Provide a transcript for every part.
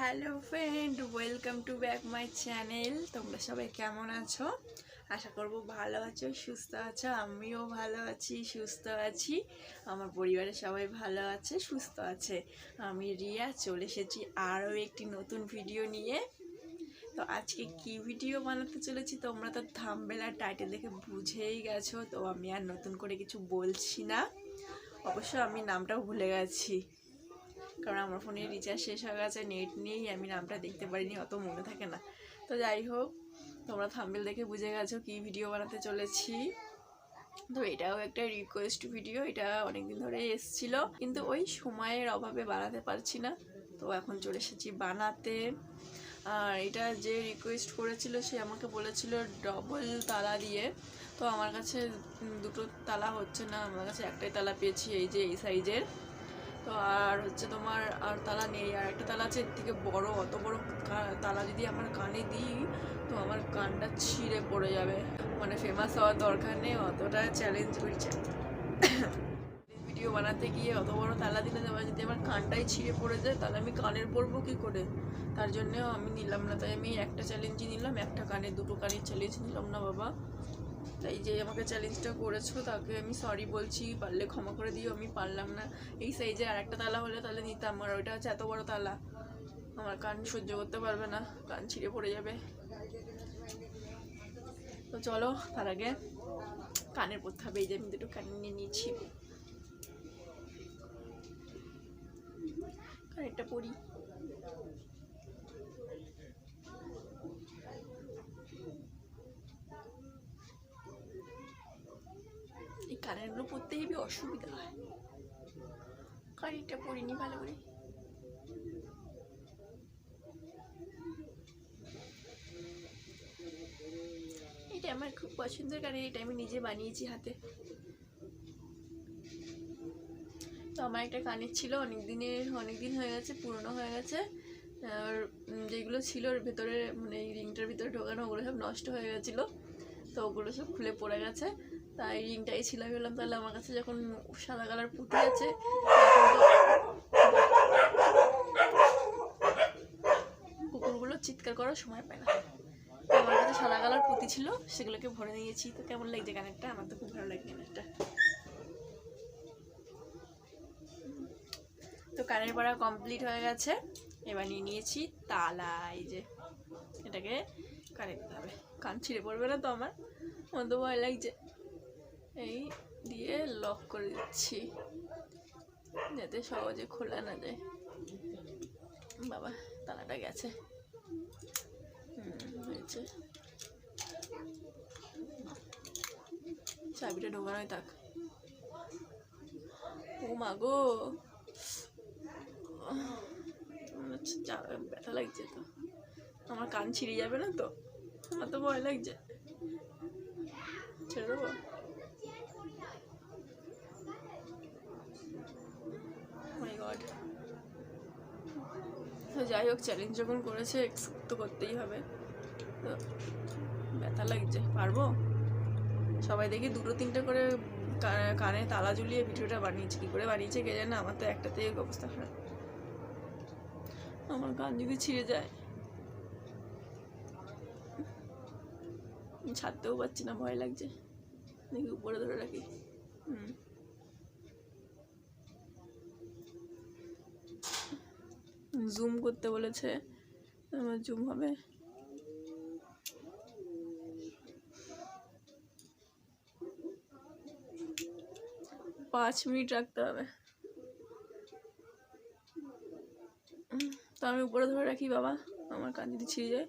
Hello friend, welcome to back my channel. তোমরা সবাই কেমন আছো? আশা করব ভালো আছো, সুস্থ আছো, আমিও ভালো আছি, সুস্থ আছি। আমার পরিবারের সবাই ভালো আছে, সুস্থ আছে। আমি রিয়া, চলে এসেছি আরও একটি নতুন ভিডিও নিয়ে। তো আজকে কি ভিডিও বানাতে চলেছি তোমরা তো থামবেল টাইটেল দেখে বুঝেই গেছো, তো আমি আর নতুন করে কিছু বলছি না। অবশ্য আমি নামটাও ভুলে গেছি। কারণ আমার ফোনে রিচার্জ শেষ হয়ে গেছে নেট নেই, আমি নামটা দেখতে পারিনি, অত মনে থাকে না। তো যাই হোক, তোমরা থাম্বেল দেখে বুঝে গেছো কি ভিডিও বানাতে চলেছি। তো এটাও একটা রিকোয়েস্ট ভিডিও এটা অনেকদিন ধরে এসছিল, কিন্তু ওই সময়ের অভাবে বানাতে পারছি না। তো এখন চলে এসেছি বানাতে। আর এটা যে রিকোয়েস্ট করেছিল, সে আমাকে বলেছিল ডবল তালা দিয়ে। তো আমার কাছে দুটো তালা হচ্ছে না, আমার কাছে একটাই তালা পেয়েছি, এই যে এই সাইজের তো আর হচ্ছে তোমার আর তালা নেই, আর একটা তালা আছে থেকে বড়, অত বড় তালা যদি আমার কানে দিই, তো আমার কানটা ছিঁড়ে পড়ে যাবে। মানে ফেমাস হওয়ার দরকার নেই, অতটা চ্যালেঞ্জ করছে ভিডিও বানাতে গিয়ে অত বড় তালা দিলে আমার যদি আমার কানটাই ছিঁড়ে পড়ে যায়, তাহলে আমি কানের পরবো কী করে? তার জন্যও আমি নিলাম না, তাই আমি একটা চ্যালেঞ্জই নিলাম, একটা কানে, দুটো কানের চ্যালেঞ্জ নিলাম না বাবা। তাই যে আমাকে চ্যালেঞ্জটা করেছ, তাকে আমি সরি বলছি, পারলে ক্ষমা করে দিও, আমি পারলাম না। এই সাইজে আর একটা তালা হলে তাহলে নিতাম, আর ওইটা হচ্ছে এত বড় তালা। আমার কান সহ্য করতে পারবে না, কান ছিঁড়ে পড়ে যাবে। তো চলো, তার আগে কানের পড়তে হবে, এই যে আমি দুটো কানে নিয়ে নিয়েছি কানেরটা পরি এই পরতে হেবি অসুবিধা হয়। কানেরটা পরিনি ভালো করে। এটা আমার খুব পছন্দের কানের এটা আমি নিজে বানিয়েছি হাতে। তো আমার একটা কানের ছিল অনেক দিনের অনেক দিন হয়ে গেছে, পুরনো হয়ে গেছে। আর যেগুলো ছিল ওর ভেতরে মানে রিংটার ভিতরে ঢোকানো, ওগুলো সব নষ্ট হয়ে গেছিল। তো ওগুলো সব খুলে পড়ে গেছে। তাই রিংটাই ছিল। আমি তাহলে আমার কাছে যখন সাদা কালার পুঁতি আছে কুকুরগুলো চিৎকার করার সময় পায় না। আমার কাছে সাদা কালার পুঁতি ছিল, সেগুলোকে ভরে নিয়েছি। তো কেমন লাগছে কানেরটা? আমার তো খুব ভালো লাগে কানেরটা। তো কানের পড়া কমপ্লিট হয়ে গেছে। এবার নিয়ে নিয়েছি তালা, এই যে এটাকে কানে দিতে হবে। কান ছিঁড়ে পড়বে না তো আমার। আমার তো ভয় লাগছে। এই দিয়ে লক করে দিচ্ছি। যাতে সহজে খোলা না যায়। বাবা, তালাটা গেছে। হয়েছে। চাবিটা ঢোকানোই থাক। ও মা গো। হচ্ছে ব্যথা লাগছে তো। আমার কান ছিঁড়ে যাবে না তো? আমার তো ভয় লাগছে। ছেড়ে দেবো? গড তো যাই হোক চ্যালেঞ্জ যখন করেছে তো করতেই হবে। তো ব্যথা লাগছে। পারব? সবাই দেখি দুটো তিনটে করে কানে তালা ঝুলিয়ে ভিডিওটা বানিয়েছে। কী করে বানিয়েছে কে জানে? আমার তো একটাতেই অবস্থা খারাপ। আমার কান যদি ছিঁড়ে যায়, ছাড়তেও পারছি না, ভয় লাগছে। দেখি উপরে ধরে রাখি। হুম। জুম করতে বলেছে, আমার জুম হবে। পাঁচ মিনিট রাখতে হবে। তো আমি উপরে ধরে রাখি বাবা, আমার যদি ছিঁড়ে যায়,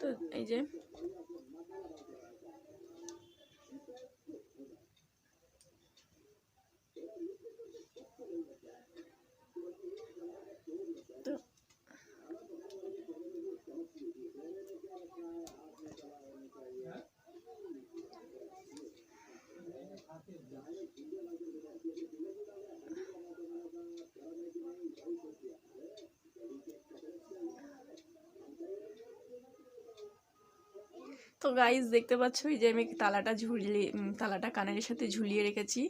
তো এই যে তো গাইজ দেখতে পাচ্ছ, এই যে আমি তালাটা ঝুলিয়ে তালাটা কানের সাথে ঝুলিয়ে রেখেছি।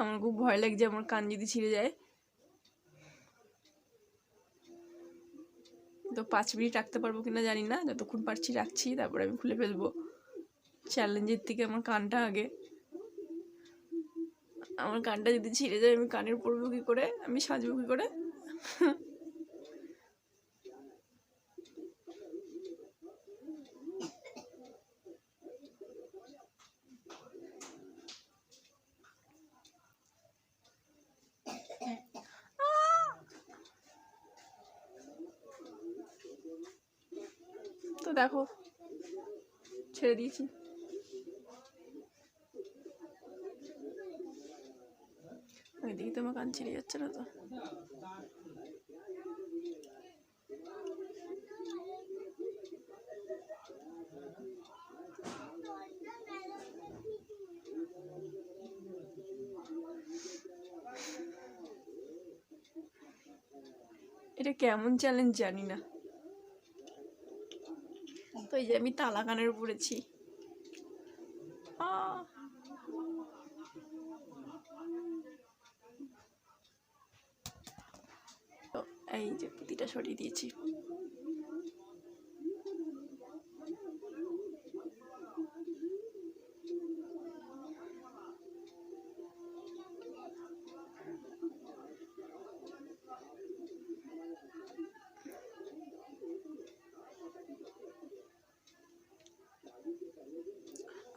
আমার খুব ভয় লাগছে, আমার কান যদি ছিঁড়ে যায়। তো পাঁচ মিনিট রাখতে পারব কিনা জানি না, যতক্ষণ পারছি রাখছি, তারপরে আমি খুলে ফেলব। চ্যালেঞ্জের থেকে আমার কানটা আগে। আমার কানটা যদি ছিঁড়ে যায়, আমি কানের পরবো কী করে? আমি সাজবো কী করে? দেখো। ছেড়ে দিয়েছি। ওইদিকে তোমার কান ছিঁড়ে যাচ্ছে না তো। এটা কেমন চ্যালেঞ্জ জানি না। তো এই যে আমি তালা কানের পড়েছি এই যে পুঁতিটা সরিয়ে দিয়েছি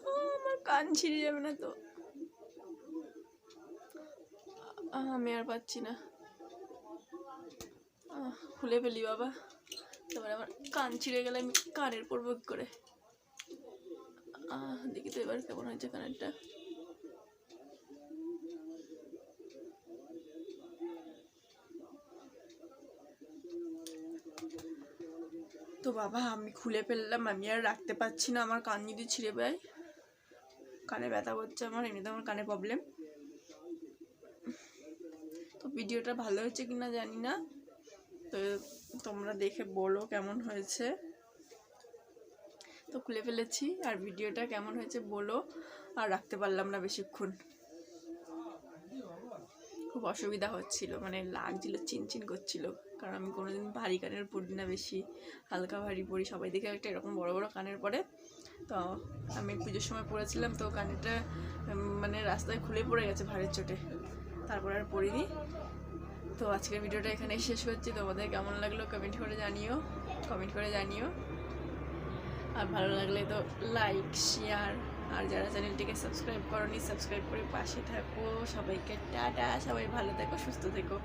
আহ, আমার কান ছিঁড়ে যাবে না তো। আমি আর পাচ্ছি না। খুলে ফেলি বাবা। তারপরে আমার কান ছিঁড়ে গেলে আমি কানের পরবো কি করে। দেখি তো এবার কেমন হয়েছে কানেরটা। তো বাবা, আমি খুলে ফেললাম, আমি আর রাখতে পারছি না। আমার কান যদি ছিঁড়ে যায়। কানে ব্যথা করছে আমার এমনিতে আমার কানে প্রবলেম তো ভিডিওটা ভালো হয়েছে কিনা জানি না। তো তোমরা দেখে বলো কেমন হয়েছে। তো খুলে ফেলেছি, আর ভিডিওটা কেমন হয়েছে বলো, আর রাখতে পারলাম না বেশিক্ষণ। খুব অসুবিধা হচ্ছিল মানে লাগছিল, চিনচিন করছিল। কারণ আমি কোনোদিন ভারী কানের পরি না, বেশি হালকা ভারী পরি। সবাই দেখে একটা এরকম বড় বড় কানের পরে। তো আমি পুজোর সময় পরেছিলাম, তো কানেরটা মানে রাস্তায় খুলে পড়ে গেছে ভারের চোটে। তারপর আর পরিনি। তো আজকের ভিডিওটা এখানেই শেষ করছি। তোমাদের কেমন লাগল কমেন্ট করে জানিও। কমেন্ট করে জানিও। আর ভালো লাগলে তো লাইক, শেয়ার। আর যারা চ্যানেলটিকে সাবস্ক্রাইব করনি, সাবস্ক্রাইব করে পাশে থাকো। সবাইকে টাটা। সবাই ভালো থেকো, সুস্থ থেকো।